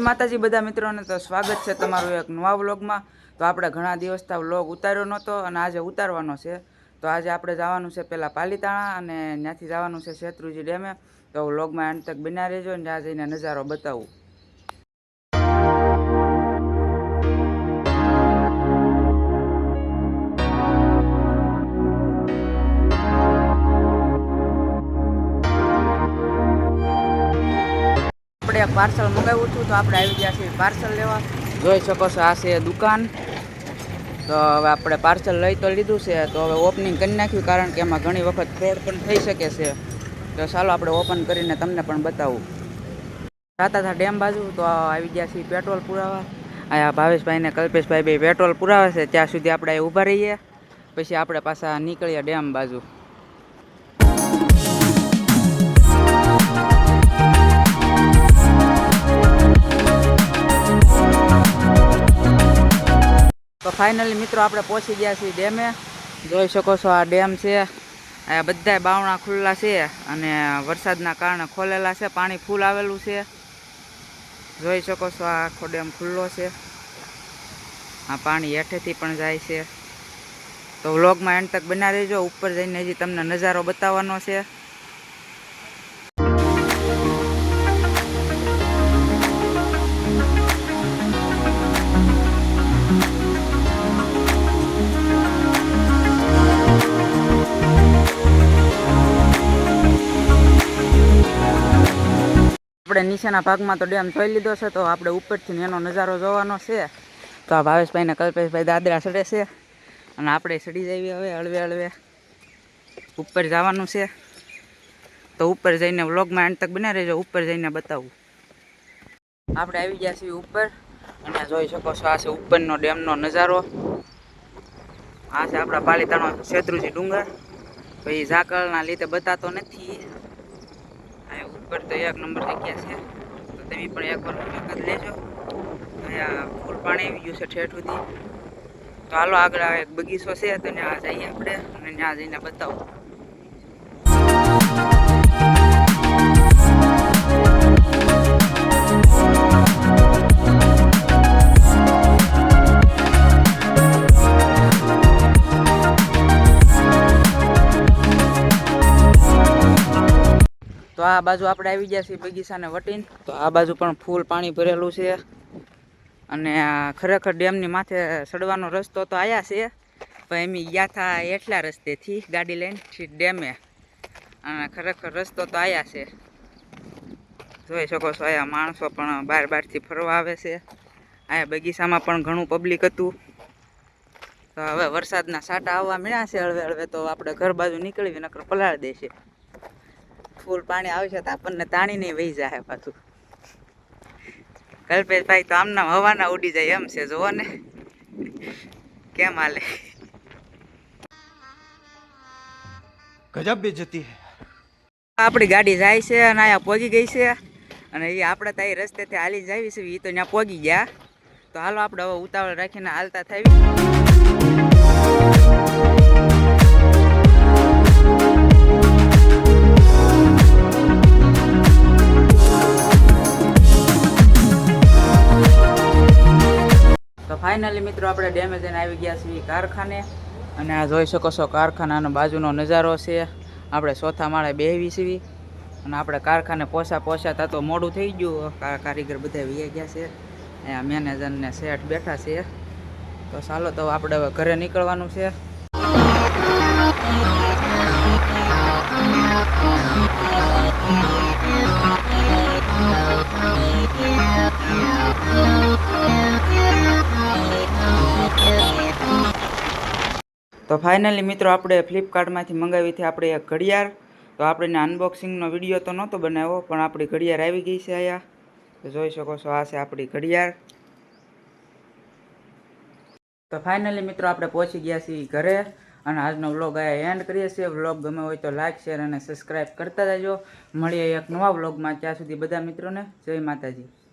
માતાજી, બધા મિત્રોને તો સ્વાગત છે તમારું એક નવા વ્લોગમાં. તો આપણે ઘણા દિવસથી વ્લોગ ઉતાર્યો નહોતો અને આજે ઉતારવાનો છે. તો આજે આપણે જવાનું છે પહેલાં પાલીતાણા અને ત્યાંથી જવાનું છે શેત્રુજી ડેમે. તો વ્લોગમાં અંત તક બન્યા રહેજો ને ત્યાં જઈને નજારો બતાવું. આપણે પાર્સલ મંગાવ્યું હતું તો આપણે આવી ગયા છીએ પાર્સલ લેવા. જોઈ શકો છો, આ છે દુકાન. તો હવે આપણે પાર્સલ લઈ તો લીધું છે, તો હવે ઓપનિંગ કરી નાખ્યું કારણ કે એમાં ઘણી વખત ફ્રોડ પણ થઈ શકે છે. તો ચાલો આપણે ઓપન કરીને તમને પણ બતાવું. સાતાથા ડેમ બાજુ, તો આવી ગયા છીએ પેટ્રોલ પુરાવા. અહીંયા ભાવેશભાઈ ને કલ્પેશભાઈ બે પેટ્રોલ પુરાવે છે, ત્યાં સુધી આપણે ઊભા રહીએ. પછી આપણે પાછા નીકળીએ ડેમ બાજુ. તો ફાઇનલી મિત્રો આપણે પહોંચી ગયા છીએ ડેમે. જોઈ શકો છો આ ડેમ છે. આ બધા બાવણા ખુલ્લા છે અને વરસાદના કારણે ખોલેલા છે. પાણી ફૂલ આવેલું છે. જોઈ શકો છો આ આખો ડેમ ખુલ્લો છે. આ પાણી હેઠેથી પણ જાય છે. તો વ્લોગમાં એન્ડ તક બના રહેજો ઉપર જઈને હજી તમને નજારો બતાવવાનો છે. આપણે નીચેના ભાગમાં તો ડેમ જોઈ લીધો છે, તો આપણે ઉપરથી એનો નજારો જોવાનો છે. તો આ ભાવેશભાઈ ને કલ્પેશભાઈ દાદરા ચડે છે અને આપણે ચડી જઈએ હવે હળવે હળવે. ઉપર જવાનું છે. તો ઉપર જઈને વ્લોગમાં એન્ડ તક બનાવી રહેજો, ઉપર જઈને બતાવું. આપણે આવી ગયા છીએ ઉપર. અને જોઈ શકો છો આ છે ઉપરનો ડેમનો નજારો. આ છે આપણા પાલીતાણો શેત્રુજી ડુંગર. પછી ઝાકળના લીધે બતાતો નથી. ઉપર તો એક નંબર જગ્યા છે. તો તમે પણ એકવાર મુલાકાત લેજો. અહીંયા ફૂલ પાણી આવી છે ઠેઠ સુધી. તો હાલો આગળ એક બગીચો છે, તો ત્યાં જઈએ આપણે અને ત્યાં જઈને બતાવો. આ બાજુ આપણે આવી ગયા છીએ બગીચાને વટીને. તો આ બાજુ પણ ફૂલ પાણી ભરેલું છે. અને ખરેખર ડેમની માથે ચડવાનો રસ્તો તો આવ્યા છે. પણ એમ ગયા હતા એટલા રસ્તેથી ગાડી લઈને ડેમે. અને ખરેખર રસ્તો તો આવ્યા છે. જોઈ શકો છો અહીંયા માણસો પણ બાર બારથી ફરવા આવે છે. અહીંયા બગીચામાં પણ ઘણું પબ્લિક હતું. તો હવે વરસાદના સાટા આવવા મળ્યા છે હળવે હળવે તો આપણે ઘર બાજુ નીકળીએ નકર પલાળી દેશે. ફૂલ પાણી આવશે તો આપણને તાણી તાણીને વહી જાય પાછું. કલ્પેશ ભાઈ તો આમના હવાના ઉડી જાય એમ છે જુઓ ને. કેમ હાલે? ગજબ બેજતી આપણી ગાડી જાય છે અને અહીંયા પોગી ગઈ છે અને એ આપણે ત્યાં રસ્તેથી હાલી જાવી છે એ તો ત્યાં પોગી ગયા. તો હાલો આપણે હવે ઉતાવળ રાખીને હાલતા થઈ ફાઇનલી મિત્રો, આપણે ડેમેજ આવી ગયા છીએ કારખાને. અને આ જોઈ શકો છો કારખાનાનો બાજુનો નજારો છે. આપણે ચોથા માળે બેહવી છીએ. અને આપણે કારખાને પોસા પોસાતા તો મોડું થઈ ગયું. કારીગર બધા વી ગયા છે. અહીંયા મેનેજરને શેઠ બેઠા છે. તો ચાલો તો આપણે હવે ઘરે નીકળવાનું છે. તો ફાઇનલી મિત્રો આપણે ફ્લિપકાર્ટમાંથી મંગાવી હતી આપણે એક ઘડિયાળ. તો આપણે અનબોક્સિંગનો વીડિયો તો નહોતો બનાવ્યો, પણ આપણી ઘડિયાળ આવી ગઈ છે અહીંયા. તો જોઈ શકો છો, આ છે આપણી ઘડિયાળ. તો ફાઇનલી મિત્રો આપણે પહોંચી ગયા છીએ ઘરે, અને આજનો વ્લોગ અહીંયા એન્ડ કરીએ છીએ. વ્લોગ ગમે હોય તો લાઇક શેર અને સબસ્ક્રાઈબ કરતા જજો. મળીએ એક નવા વ્લોગમાં ત્યાં સુધી બધા મિત્રોને જય માતાજી.